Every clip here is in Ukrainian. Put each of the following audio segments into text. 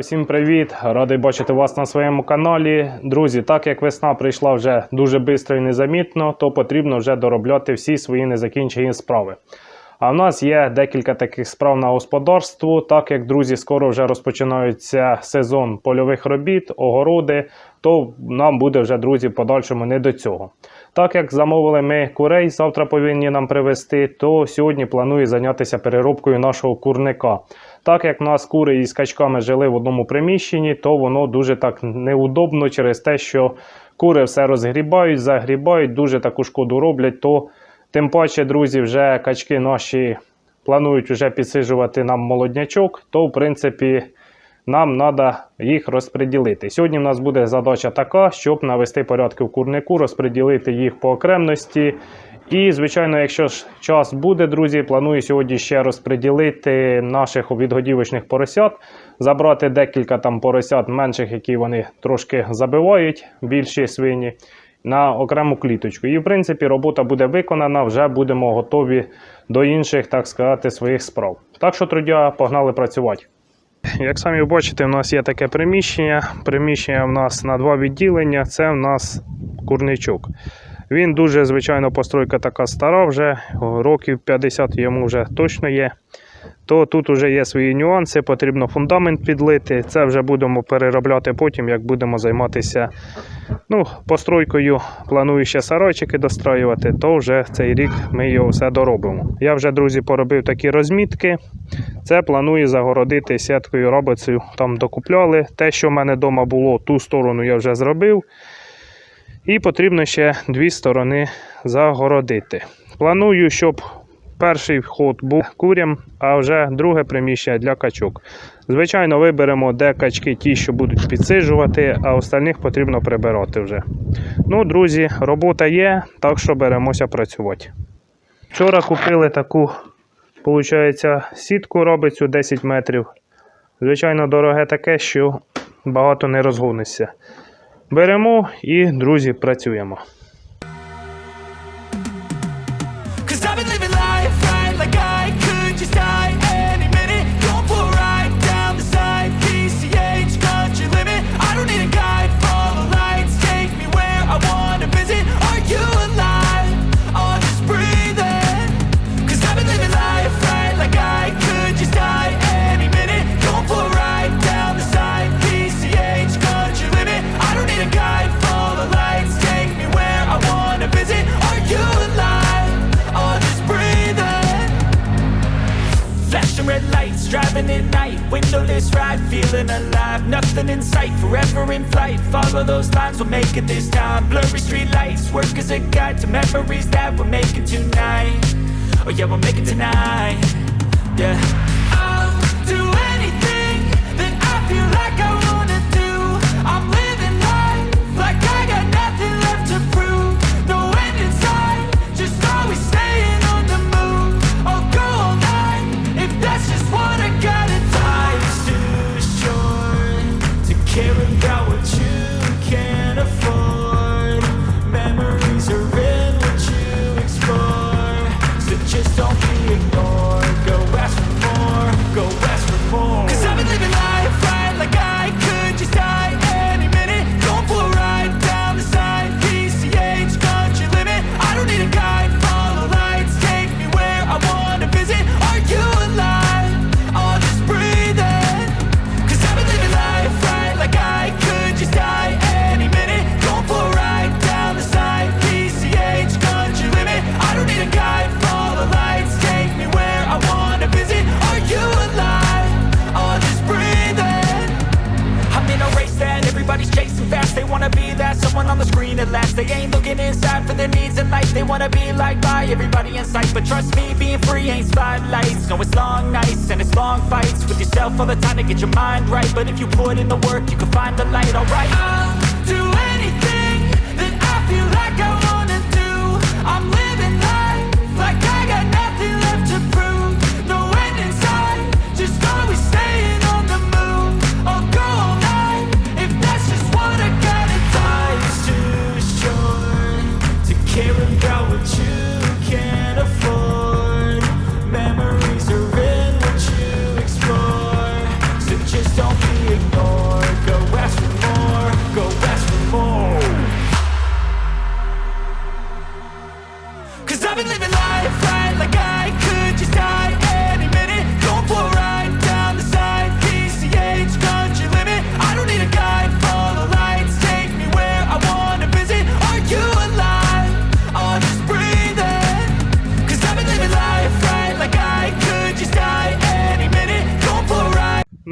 Всім привіт! Радий бачити вас на своєму каналі. Друзі, так як весна прийшла вже дуже швидко і незамітно, то потрібно вже доробляти всі свої незакінчені справи. А в нас є декілька таких справ на господарству, так як друзі, скоро вже розпочинається сезон польових робіт, огороди, то нам буде вже друзі подальшому не до цього. Так як замовили ми курей, завтра повинні нам привезти, то сьогодні планую зайнятися переробкою нашого курника. Так як в нас кури із качками жили в одному приміщенні, то воно дуже так неудобно через те, що кури все розгрібають, загрібають, дуже таку шкоду роблять. То тим паче, друзі, вже качки наші планують вже підсиджувати нам молоднячок, то в принципі. Нам треба їх розподілити. Сьогодні в нас буде задача така, щоб навести порядки в курнику, розподілити їх по окремності. І, звичайно, якщо ж час буде, друзі, планую сьогодні ще розподілити наших відгодівочних поросят, забрати декілька там поросят менших, які вони трошки забивають, більші свині, на окрему кліточку. І, в принципі, робота буде виконана, вже будемо готові до інших, так сказати, своїх справ. Так що, трудя, погнали працювати. Як самі бачите, у нас є таке приміщення. Приміщення в нас на два відділення. Це в нас курничок. Він дуже, звичайно, постройка така стара, вже років 50 йому вже точно є. То тут вже є свої нюанси, потрібно фундамент підлити. Це вже будемо переробляти потім, як будемо займатися ну, постройкою. Планую ще сарайчики достроювати, то вже цей рік ми його все доробимо. Я вже, друзі, поробив такі розмітки. Це планую загородити сіткою робицею. Там докупляли. Те, що в мене вдома було, ту сторону я вже зробив. І потрібно ще дві сторони загородити. Планую, щоб перший вход був курям, а вже друге приміщення для качок. Звичайно, виберемо, де качки ті, що будуть підсиджувати, а остальних потрібно прибирати вже. Ну, друзі, робота є, так що беремося працювати. Вчора купили таку, виходить, сітку робицю 10 метрів. Звичайно, дороге таке, що багато не розгонишся. Беремо і, друзі, працюємо. Windowless ride, feeling alive. Nothing in sight, forever in flight. Follow those lines, we'll make it this time. Blurry street lights, work as a guide to memories that we're making tonight. Oh yeah, we'll make it tonight. Yeah. Wanna be liked by everybody in sight. But trust me, being free ain't spotlights. No, it's long nights and it's long fights with yourself all the time to get your mind right. But if you put in the work, you can find the light. Alright. I'll do anything that I feel like I wanna do. I'm living life like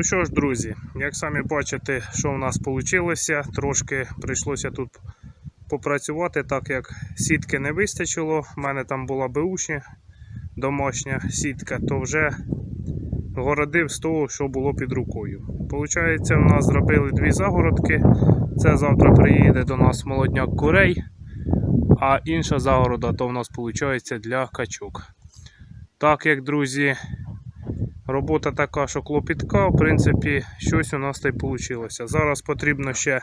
Ну що ж, друзі, як самі бачите, що в нас вийшло, трошки прийшлося тут попрацювати, так як сітки не вистачило. У мене там була беушня домашня сітка, то вже городив з того, що було під рукою. Получається, в нас зробили дві загородки. Це завтра приїде до нас молодняк курей, а інша загорода то в нас виходить для качок. Так як, друзі, робота така, що клопітка, в принципі, щось у нас та й вийшло. Зараз потрібно ще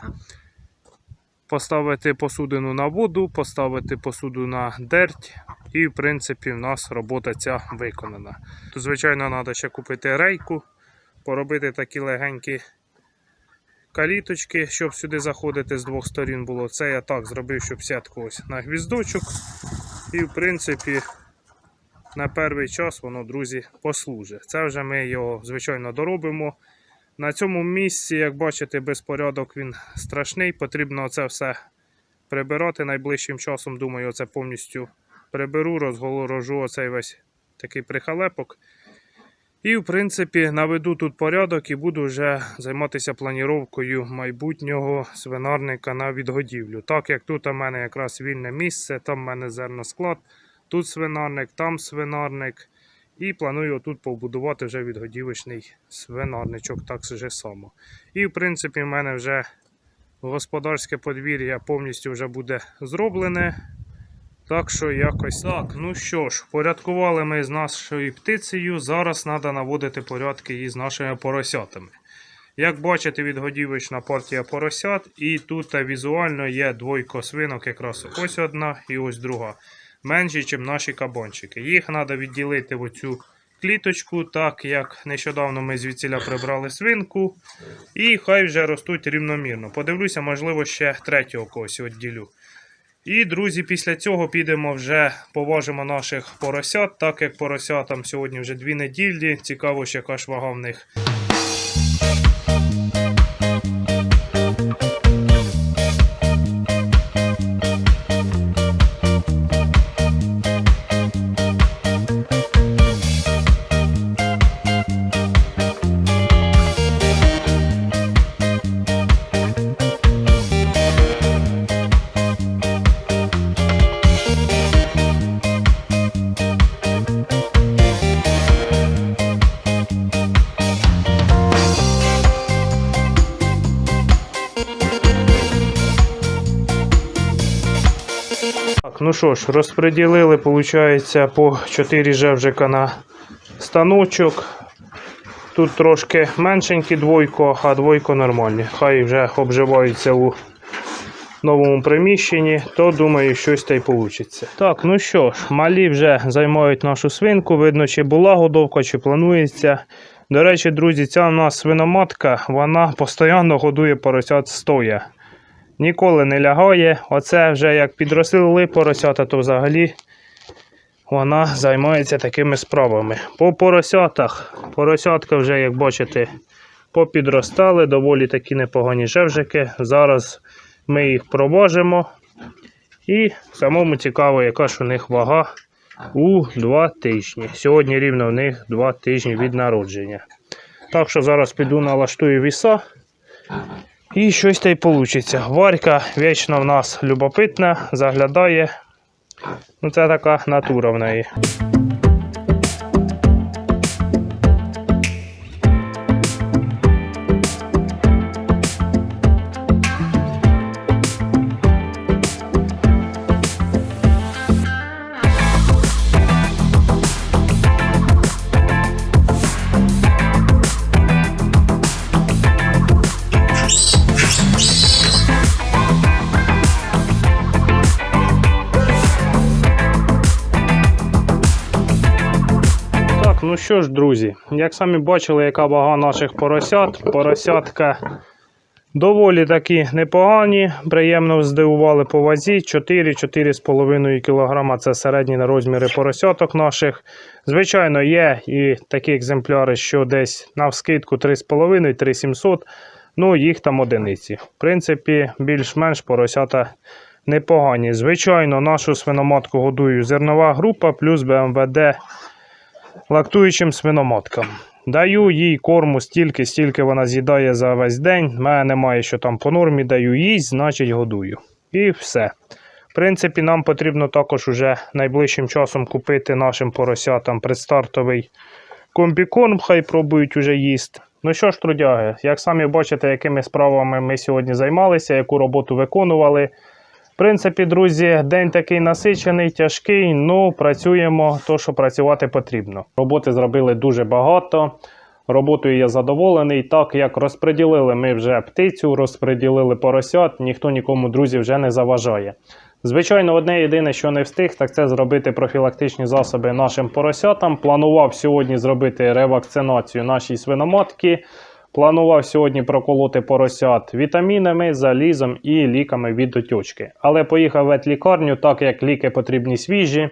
поставити посудину на воду, поставити посуду на дерть, і, в принципі, в нас робота ця виконана. Тут, звичайно, треба ще купити рейку, поробити такі легенькі каліточки, щоб сюди заходити з двох сторін було. Це я так зробив, щоб сітку ось на гвіздочок. І, в принципі, на перший час воно, друзі, послужить. Це вже ми його, звичайно, доробимо. На цьому місці, як бачите, безпорядок він страшний. Потрібно це все прибирати найближчим часом. Думаю, це повністю приберу, розгорожу оцей весь такий прихалепок. І, в принципі, наведу тут порядок і буду вже займатися планіровкою майбутнього свинарника на відгодівлю. Так як тут у мене якраз вільне місце, там в мене зерносклад, тут свинарник, там свинарник. І планую тут побудувати вже відгодівочний свинарничок так же само. І, в принципі, в мене вже господарське подвір'я повністю вже буде зроблене. Так що якось так. Ну що ж, порядкували ми з нашою птицею. Зараз треба наводити порядки із нашими поросятами. Як бачите, відгодівочна партія поросят, і тут е, візуально є двойко свинок, якраз ось одна і ось друга. Менші, ніж наші кабанчики. Їх треба відділити в оцю кліточку, так як нещодавно ми звідсіля прибрали свинку. І хай вже ростуть рівномірно. Подивлюся, можливо, ще третього когось відділю. І, друзі, після цього підемо вже поважимо наших поросят, так як поросятам сьогодні вже дві неділі. Цікаво, ще яка ж вага в них. Так, ну що ж, розподілили, виходить, по 4 жевжика на станочок. Тут трошки меншенькі двойко, а двойко нормальні. Хай вже обживаються у новому приміщенні, то думаю, щось та й вийде. Так, ну що ж, малі вже займають нашу свинку. Видно, чи була годовка, чи планується. До речі, друзі, ця у нас свиноматка, вона постійно годує поросят стоя. Ніколи не лягає. Оце вже як підросли поросята, то взагалі вона займається такими справами. По поросятах, поросятка вже, як бачите, попідростали, доволі такі непогані жевжики. Зараз ми їх проважимо. І самому цікаво, яка ж у них вага у 2 тижні. Сьогодні рівно в них 2 тижні від народження. Так що зараз піду налаштую віса. І щось та й вийде. Варька вічно в нас любопитна, заглядає. Ну, це така натура в неї. Що ж, друзі, як самі бачили, яка вага наших поросят. Поросятка доволі такі непогані, приємно здивували по вазі. 4-4,5 кг це середні на розміри поросяток наших. Звичайно, є і такі екземпляри, що десь на вскидку 3,5-3,700, ну їх там одиниці. В принципі, більш-менш поросята непогані. Звичайно, нашу свиноматку годую зернова група плюс БМВД лактуючим свиноматкам. Даю їй корму стільки, стільки вона з'їдає за весь день. У мене немає, що там по нормі даю їсть, значить годую. І все. В принципі, нам потрібно також уже найближчим часом купити нашим поросятам предстартовий комбікорм, хай пробують уже їсти. Ну що ж, трудяги, як самі бачите, якими справами ми сьогодні займалися, яку роботу виконували. Принципі, друзі, день такий насичений, тяжкий, ну працюємо то, що працювати потрібно. Роботи зробили дуже багато. Роботою я задоволений. Так як розподілили ми вже птицю, розподілили поросят, ніхто нікому, друзі, вже не заважає. Звичайно, одне єдине, що не встиг, так це зробити профілактичні засоби нашим поросятам. Планував сьогодні зробити ревакцинацію нашій свиноматки. Планував сьогодні проколоти поросят вітамінами, залізом і ліками від отечки. Але поїхав в ветлікарню, так як ліки потрібні свіжі.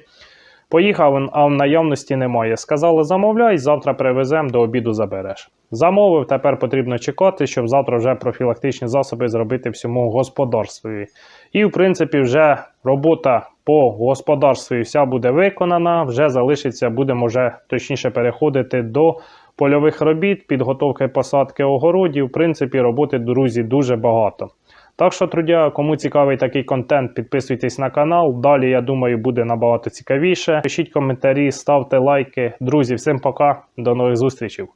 Поїхав, а в наявності немає. Сказали, замовляй, завтра привеземо, до обіду забереш. Замовив, тепер потрібно чекати, щоб завтра вже профілактичні засоби зробити всьому господарстві. І, в принципі, вже робота по господарстві вся буде виконана. Вже залишиться, будемо вже точніше переходити до польових робіт, підготовки посадки огородів. В принципі, роботи, друзі, дуже багато. Так що, трудя, кому цікавий такий контент, підписуйтесь на канал. Далі, я думаю, буде набагато цікавіше. Пишіть коментарі, ставте лайки. Друзі, всім пока, до нових зустрічей.